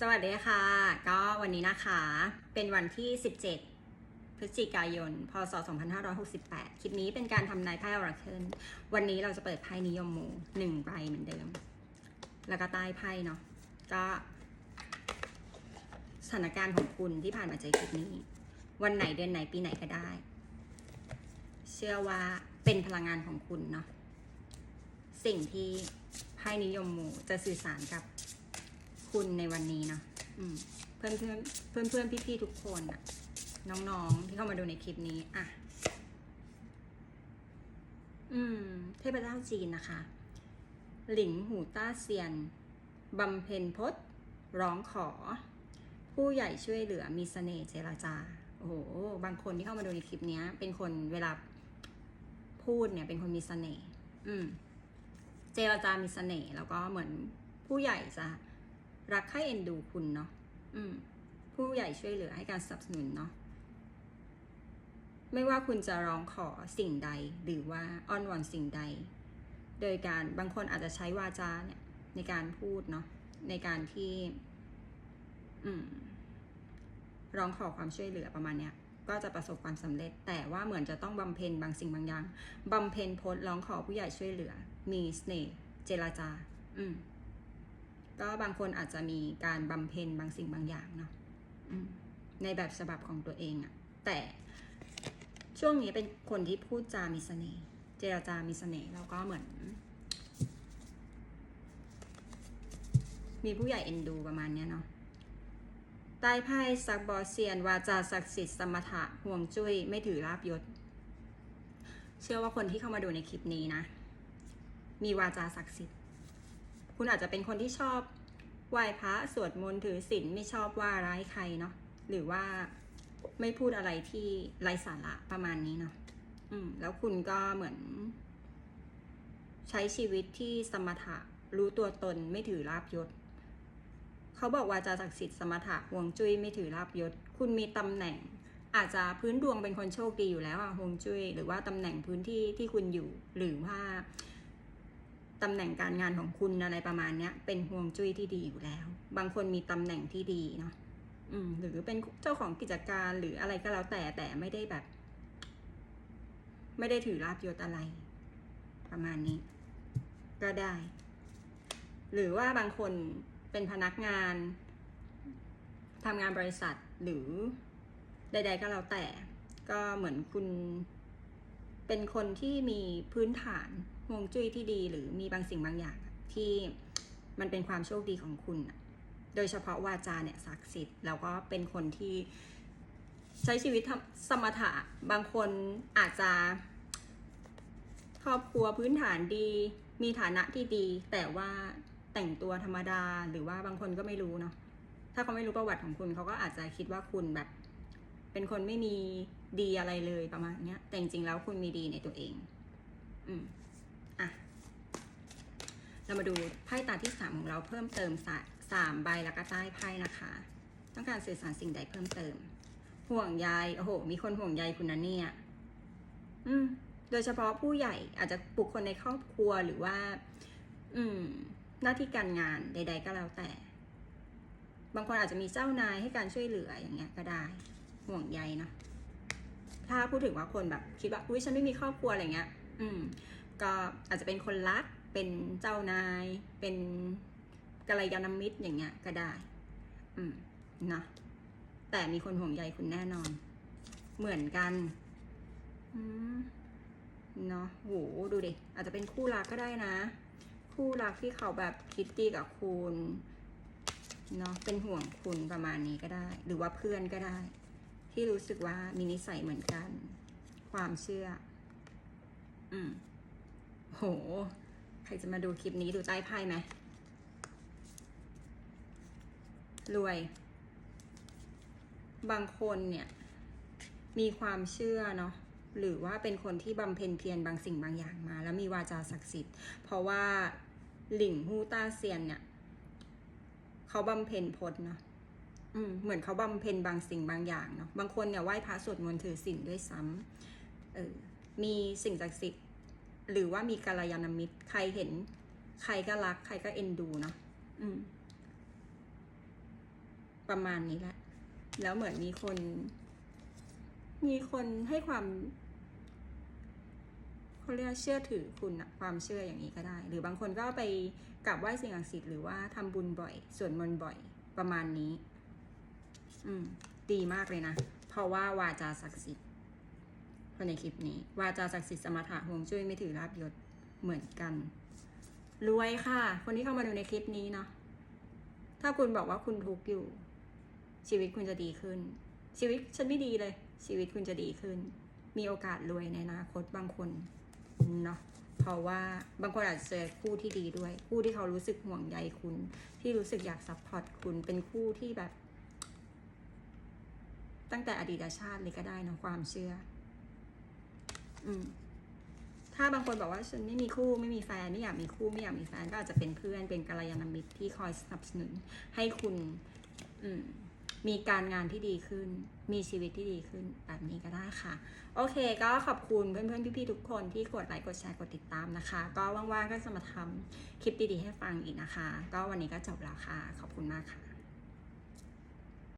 สวัสดีค่ะ ก็วันนี้นะคะเป็นวันที่ 17 พฤศจิกายน พศ 2568 คลิปนี้เป็นการทำนายไพ่ออราเคิลวันนี้เราจะเปิดไพ่นิยมหมู่หนึ่งใบเหมือนเดิม แล้วก็ใต้ไพ่เนาะก็สถานการณ์ของคุณที่ผ่านมาเจอคลิปนี้ วันไหนเดือนไหนปีไหนก็ได้ เชื่อว่าเป็นพลังงานของคุณเนาะสิ่งที่ไพ่นิยมหมู่จะสื่อสารกับ คุณในวันนี้เนาะอืมเพื่อนเพื่อนเพื่อนเพื่อนพี่ๆทุกคนอะน้องๆที่เข้ามาดูในคลิปนี้อะอืม เทพเจ้าจีนนะคะ หลิงหูต้าเซียนบำเพ็ญพจน์ร้องขอ ผู้ใหญ่ช่วยเหลือมีเสน่ห์เจรจา โอ้โห บางคนที่เข้ามาดูในคลิปเนี้ยเป็นคนเวลาพูดเนี่ย เป็นคนมีเสน่ห์อืม เจรจามีเสน่ห์แล้วก็เหมือนผู้ใหญ่จะ รักใคร่เอ็นดูคุณเนาะอืม ผู้ใหญ่ช่วยเหลือให้การสนับสนุนเนาะไม่ว่าคุณจะร้องขอสิ่งใดหรือว่าอ้อนวอนสิ่งใด โดยการบางคนอาจจะใช้วาจาเนี่ย ในการพูดเนาะในการที่ อืม ร้องขอความช่วยเหลือประมาณเนี้ยก็จะประสบความสำเร็จ แต่ว่าเหมือนจะต้องบำเพ็ญบางสิ่งบางอย่างบำเพ็ญพจน์ร้องขอผู้ใหญ่ช่วยเหลือ มีเสน่ห์เจรจา อืม ก็บางคนอาจจะมีการบำเพ็ญบางสิ่งบางอย่างเนาะในแบบฉบับของตัวเองอะแต่ช่วงนี้เป็นคนที่พูดจามีเสน่ห์เจรจามีเสน่ห์แล้วก็เหมือน มีผู้ใหญ่เอ็นดูประมาณเนี้ยเนาะใต้ไพ่ซักบอเซียน วาจาศักดิ์สิทธิ์สมถะห่วงจุ้ยไม่ถือลาบยศ เชื่อว่าคนที่เข้ามาดูในคลิปนี้นะ มีวาจาศักดิ์สิทธิ์ คุณอาจจะเป็นคนที่ชอบไหว้พระสวดมนต์ถือศีลไม่ชอบว่าร้ายใครเนาะหรือว่าไม่พูดอะไรที่ไร้สาระประมาณนี้เนาะอืม แล้วคุณก็เหมือน ใช้ชีวิตที่สมถะรู้ตัวตนไม่ถือลาบยศเขาบอกว่าจาศักดิ์สิทธิ์สมถะห่วงจุ้ยไม่ถือลาบยศ คุณมีตำแหน่ง อาจจะพื้นดวงเป็นคนโชคดีอยู่แล้วอะห่วงจุ้ยหรือว่าตำแหน่งพื้นที่ที่คุณอยู่ หรือว่า ตำแหน่งการงานของคุณอะไรประมาณเนี้ย เป็นห่วงจุ้ยที่ดีอยู่แล้ว บางคนมีตำแหน่งที่ดีเนาะอืม หรือเป็นเจ้าของกิจการหรืออะไรก็แล้วแต่แต่ไม่ได้แบบ ไม่ได้ถือลาบยศอะไร ประมาณนี้ ก็ได้ หรือว่าบางคนเป็นพนักงานทำงานบริษัทหรือใด ๆ ก็แล้วแต่ ก็เหมือนคุณเป็นคนที่มีพื้นฐาน วงจุ้ยที่ดีหรือมีบางสิ่งบางอย่างที่มันเป็นความโชคดีของคุณ โดยเฉพาะวาจาเนี่ยศักดิ์สิทธิ์แล้วก็เป็นคนที่ใช้ชีวิตสมถะบางคนอาจจะ ครอบครัวพื้นฐานดี มีฐานะที่ดี แต่ว่าแต่งตัวธรรมดาหรือว่าบางคนก็ไม่รู้เนาะถ้าเขาไม่รู้ประวัติของคุณเขาก็อาจจะคิดว่าคุณแบบ เป็นคนไม่มีดีอะไรเลยประมาณเนี้ยแต่จริงๆแล้วคุณมีดีในตัวเอง อืม เรามาดูไพ่ตาที่สามของเราเพิ่มเติมสาสามใบแล้วก็ใต้ไพ่นะคะ ต้องการสื่อสารสิ่งใดเพิ่มเติม ห่วงใยโอ้โห มีคนห่วงใยคุณนะเนี่ยอืม โดยเฉพาะผู้ใหญ่อาจจะบุคคลในครอบครัวหรือว่า อืม หน้าที่การงานใด ๆ ก็แล้วแต่ บางคนอาจจะมีเจ้านายให้การช่วยเหลืออย่างเงี้ย ก็ได้ห่วงใยเนาะถ้าพูดถึงว่าคนแบบ คิดว่าอุ้ยฉันไม่มีครอบครัวอะไรเงี้ย อืม ก็อาจจะเป็นคนรัก เป็นเจ้านาย เป็นกัลยาณมิตรอย่างเงี้ยก็ได้ อืมนะแต่มีคนห่วงใยคุณแน่นอน เหมือนกันอืมเนาะโหดูดิอาจจะเป็นคู่รักก็ได้นะ คู่รักที่เขาแบบคิดดีกับคุณเนาะเป็นห่วงคุณประมาณนี้ก็ได้ หรือว่าเพื่อนก็ได้ ที่รู้สึกว่ามีนิสัยเหมือนกัน ความเชื่อ อืมโห ใครจะมาดูคลิปนี้ดูใต้ไพ่ไหมรวย บางคนเนี่ย มีความเชื่อเนาะหรือว่าเป็นคนที่บำเพ็ญเพียรบางสิ่งบางอย่างมา แล้วมีวาจาศักดิ์สิทธิ์ เพราะว่าหลิงฮูต้าเซียนเนี่ยเขาบำเพ็ญพจน์เนาะอืมเหมือนเขาบำเพ็ญบางสิ่งบางอย่างเนาะบางคนเนี่ยไหว้พระสวดมนต์ถือศีลด้วยซ้ำเออมีสิ่งศักดิ์สิทธิ์ หรือว่ามีกัลยาณมิตร ใครเห็น ใครก็รัก ใครก็เอ็นดูเนาะอืมประมาณนี้แหละ แล้วเหมือนมีคน มีคนให้ความเขาเรียกว่าเชื่อถือคุณอะความเชื่ออย่างนี้ก็ได้ หรือบางคนก็ไปกราบไหว้สิ่งศักดิ์สิทธิ์หรือว่าทำบุญบ่อยสวดมนต์บ่อยประมาณนี้ อืม ดีมากเลยนะ เพราะว่าวาจาศักดิ์สิทธิ์คน ในคลิปนี้ วาจาศักดิ์สิทธิ์สมถะห่วงจุ้ยไม่ถือลาบยศเหมือนกัน รวยค่ะ คนที่เข้ามาดูในคลิปนี้เนาะถ้าคุณบอกว่าคุณทุกข์อยู่ ชีวิตคุณจะดีขึ้น ชีวิตฉันไม่ดีเลย ชีวิตคุณจะดีขึ้น มีโอกาสรวยในอนาคตบางคนเนาะเพราะว่าบางคนอาจจะเจอคู่ที่ดีด้วย คู่ที่เขารู้สึกห่วงใยคุณ ที่รู้สึกอยากซัพพอร์ตคุณเป็นคู่ที่แบบ ตั้งแต่อดีตชาติเลยก็ได้นะความเชื่อ อืมถ้าบางคนบอกว่าฉันไม่มีคู่ไม่มีแฟนไม่อยากมีคู่ไม่อยากมีแฟนก็อาจจะเป็นเพื่อนเป็นกัลยาณมิตรที่คอยสนับสนุน ให้คุณอืมีการงานที่ดีขึ้น มีชีวิตที่ดีขึ้นแบบนี้ก็ได้ค่ะ โอเค ก็ขอบคุณเพื่อนๆพี่ๆทุกคนที่กดไลค์กดแชร์กดติดตามนะคะ ก็ว่างๆก็จะมาทำคลิปดีๆให้ฟังอีกนะคะ ก็วันนี้ก็จบแล้วค่ะ ขอบคุณมากค่ะ